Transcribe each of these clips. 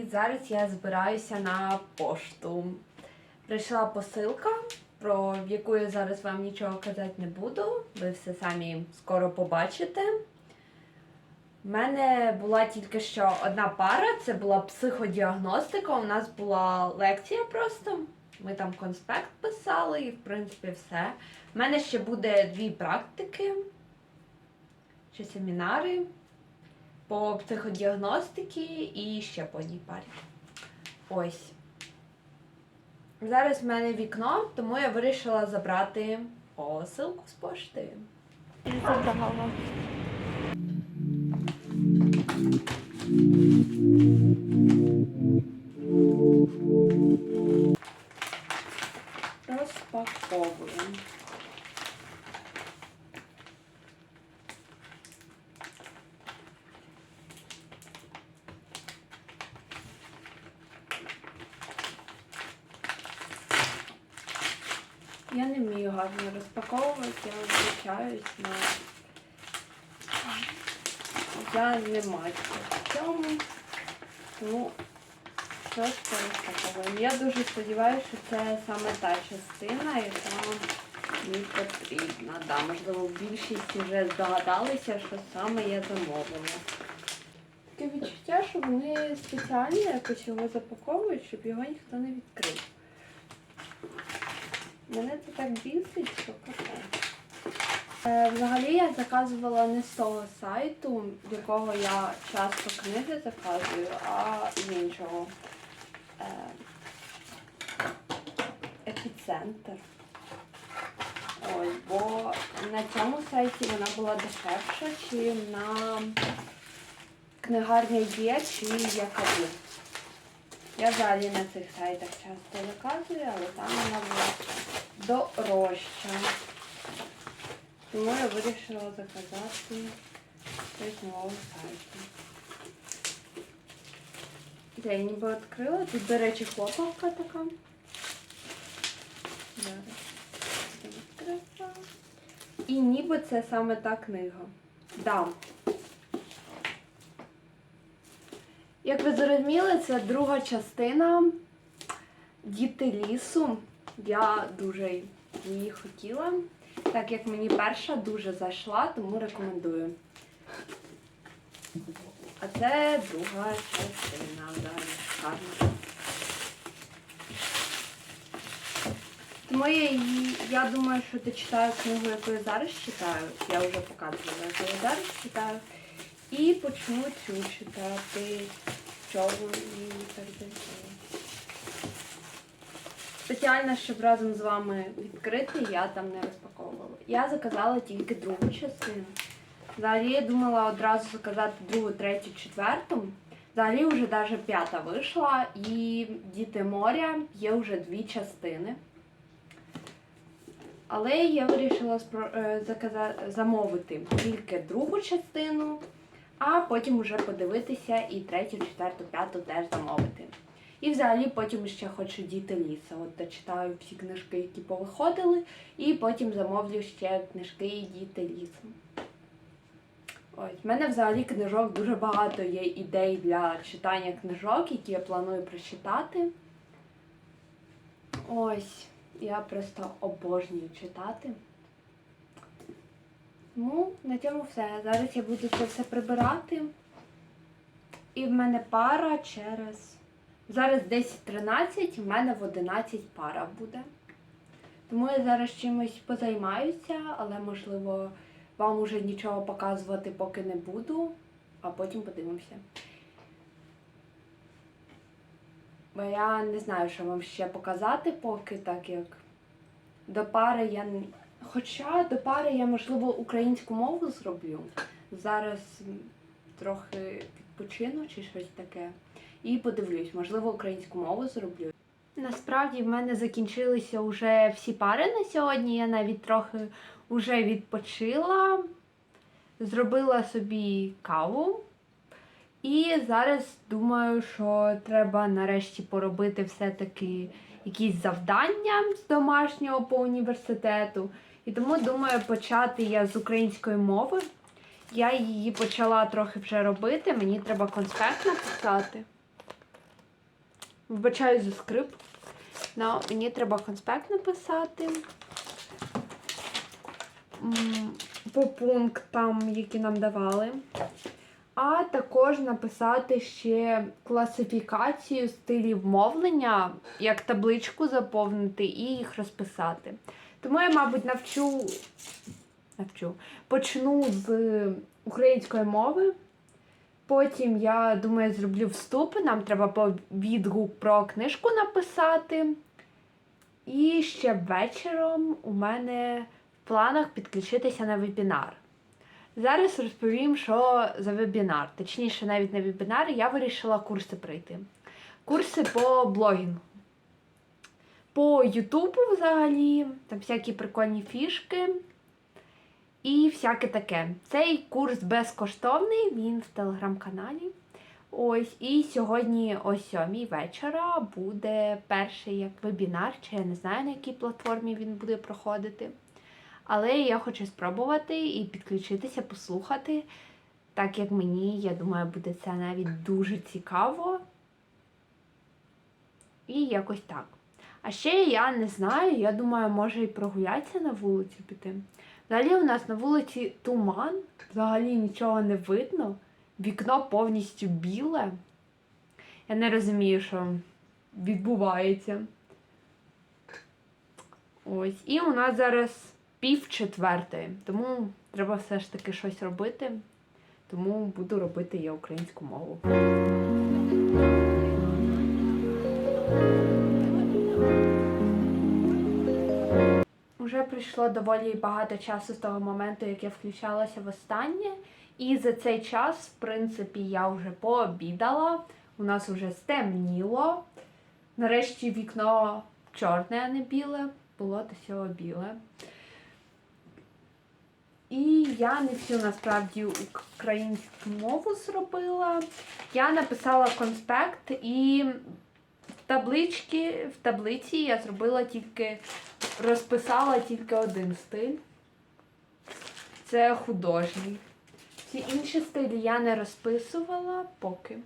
І зараз я збираюся на пошту. Прийшла посилка, про яку я зараз вам нічого казати не буду. Ви все самі скоро побачите. У мене була тільки що одна пара, це була психодіагностика. У нас була лекція просто. Ми там конспект писали і, в принципі, все. У мене ще буде дві практики чи семінари по психодіагностиці і ще по одній парі. Ось. Зараз в мене вікно, тому я вирішила забрати посилку з пошти. Розпаковуємо. Я вмію розпаковувати, я вибачаюсь, але я не майстер в цьому. Тому просто розпаковуємо. Я дуже сподіваюся, що це саме та частина, яка мені потрібна. Да, можливо, більшість вже здогадалися, що саме я замовила. Таке відчуття, що вони спеціально якось його запаковують, щоб його ніхто не відкрив. Мене це так бісить, що капець. Е, Взагалі я заказувала не з того сайту, з якого я часто книги заказую, а з іншого. Е, Епіцентр. Ось, бо на цьому сайті вона була дешевша, чи на книгарня є, чи Якабу. Я взагалі на цих сайтах часто заказую, але там вона була дорожча. Тому я вирішила заказати щось нового сайту. Я її ніби відкрила. Тут, до речі, хлопавка така. Зараз. І ніби це саме та книга. Да. Як ви зрозуміли, це друга частина Діти лісу. Я дуже її хотіла, так як мені перша дуже зайшла, тому рекомендую. А це друга частина. Гарно. Тому я, я думаю, що ти читаю книгу, яку я зараз читаю. Я вже показувала, яку я зараз читаю. І почну цю читати чову і так далі. Спеціально, щоб разом з вами відкрити, я там не розпаковувала. Я заказала тільки другу частину. Взагалі я думала одразу заказати другу, третю, четверту. Взагалі вже навіть п'ята вийшла, і Діти моря є вже дві частини. Але я вирішила е, замовити тільки другу частину, а потім вже подивитися і третю, четверту, п'яту теж замовити. І взагалі потім ще хочу діти ліса. От дочитаю всі книжки, які повиходили, і потім замовлю ще книжки і діти лісу. Ось, в мене взагалі книжок дуже багато є ідей для читання книжок, які я планую прочитати. Ось, я просто обожнюю читати. Тому на цьому все. Зараз я буду це все прибирати. І в мене пара через. Зараз 10-13, в мене в 11 пара буде. Тому я зараз чимось позаймаюся, але можливо вам уже нічого показувати поки не буду, а потім подивимося. Бо я не знаю, що вам ще показати поки, так як до пари я. Хоча до пари я, можливо, українську мову зроблю. Зараз трохи відпочину чи щось таке. І подивлюсь, можливо, українську мову зроблю. Насправді в мене закінчилися вже всі пари на сьогодні. Я навіть трохи вже відпочила, зробила собі каву. І зараз думаю, що треба нарешті поробити все-таки якісь завдання з домашнього по університету. І тому думаю почати я з української мови. Я її почала трохи вже робити, мені треба конспект написати. Вибачаю за скрип. Но мені треба конспект написати. По пунктам, які нам давали. А також написати ще класифікацію стилів мовлення, як табличку заповнити і їх розписати. Тому я, мабуть, навчу, навчу почну з української мови. Потім я думаю, зроблю вступи. Нам треба по відгук про книжку написати. І ще вечором у мене в планах підключитися на вебінар. Зараз розповім, що за вебінар. Точніше, навіть на вебінар я вирішила курси пройти. Курси по блогінгу. По Ютубу взагалі, там всякі прикольні фішки і всяке таке. Цей курс безкоштовний, він в телеграм-каналі. Ось, і сьогодні о 7 вечора буде перший як вебінар, чи я не знаю на якій платформі він буде проходити. Але я хочу спробувати і підключитися, послухати, так як мені, я думаю, буде це навіть дуже цікаво. І якось так. А ще я не знаю, я думаю, може і прогулятися на вулицю піти. Взагалі у нас на вулиці туман, взагалі нічого не видно. Вікно повністю біле. Я не розумію, що відбувається. Ось. І у нас зараз пів четвертої. Тому треба все ж таки щось робити. Тому буду робити я українську мову. Уже пройшло доволі багато часу з того моменту, як я включалася в останнє. І за цей час, в принципі, я вже пообідала. У нас вже стемніло. Нарешті вікно чорне, а не біле. Було до цього біле. І я не всю насправді українську мову зробила. Я написала конспект і таблички, в таблиці я зробила тільки, розписала тільки один стиль. Це художній. Всі інші стилі я не розписувала поки.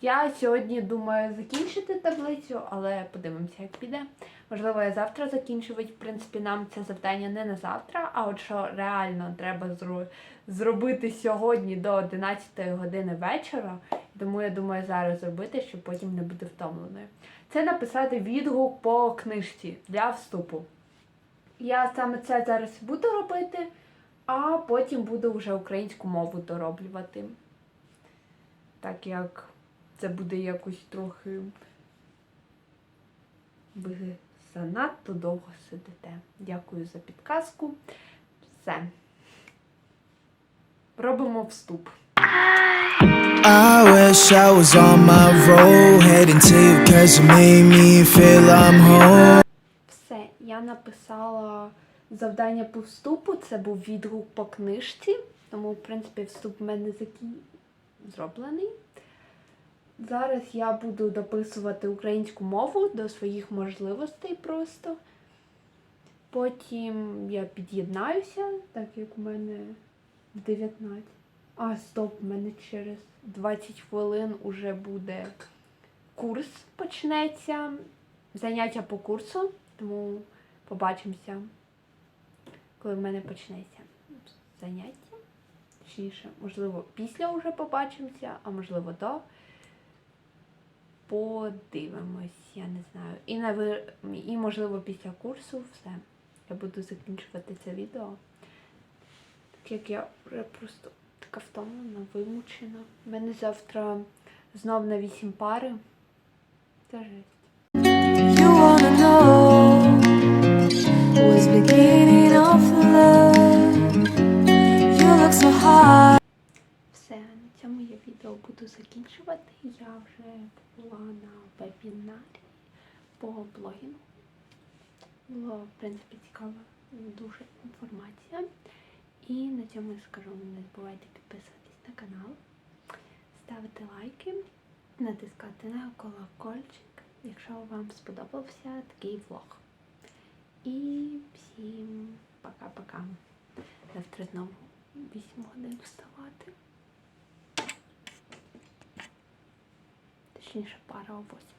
Я сьогодні думаю закінчити таблицю, але подивимося, як піде. Можливо, я завтра закінчу, в принципі, нам це завдання не на завтра, а от що реально треба зро- зробити сьогодні до 11 години вечора. Тому я думаю зараз зробити, щоб потім не бути втомленою. Це написати відгук по книжці для вступу. Я саме це зараз буду робити, а потім буду вже українську мову дороблювати. Так як це буде якось трохи. Ви занадто довго сидите. Дякую за підказку. Все. Робимо вступ. I wish I was on my road, heading to you cause you made me feel I'm home. Все, я написала завдання по вступу. Це був відгук по книжці. Тому, в принципі, вступ в мене закін... зроблений. Зараз я буду дописувати українську мову до своїх можливостей просто. Потім я під'єднаюся, так як у мене в 19. А, стоп, у мене через 20 хвилин уже буде курс почнеться. Заняття по курсу, тому побачимося, коли в мене почнеться заняття. Точніше, можливо, після вже побачимося, а можливо до. Подивимось, я не знаю. І, навер... і можливо після курсу все. Я буду закінчувати це відео. Так як я вже просто така втомлена, вимучена. У мене завтра знов на 8 пари. Це жесть. Цьому я відео буду закінчувати. Я вже була на вебінарі по блогінгу. Було, в принципі, цікава дуже інформація. І на цьому я скажу, не забувайте підписуватись на канал, ставити лайки, натискати на колокольчик, якщо вам сподобався такий влог. І всім пока-пока. Завтра знову 8 годин вставати. Точніше, пара о 8.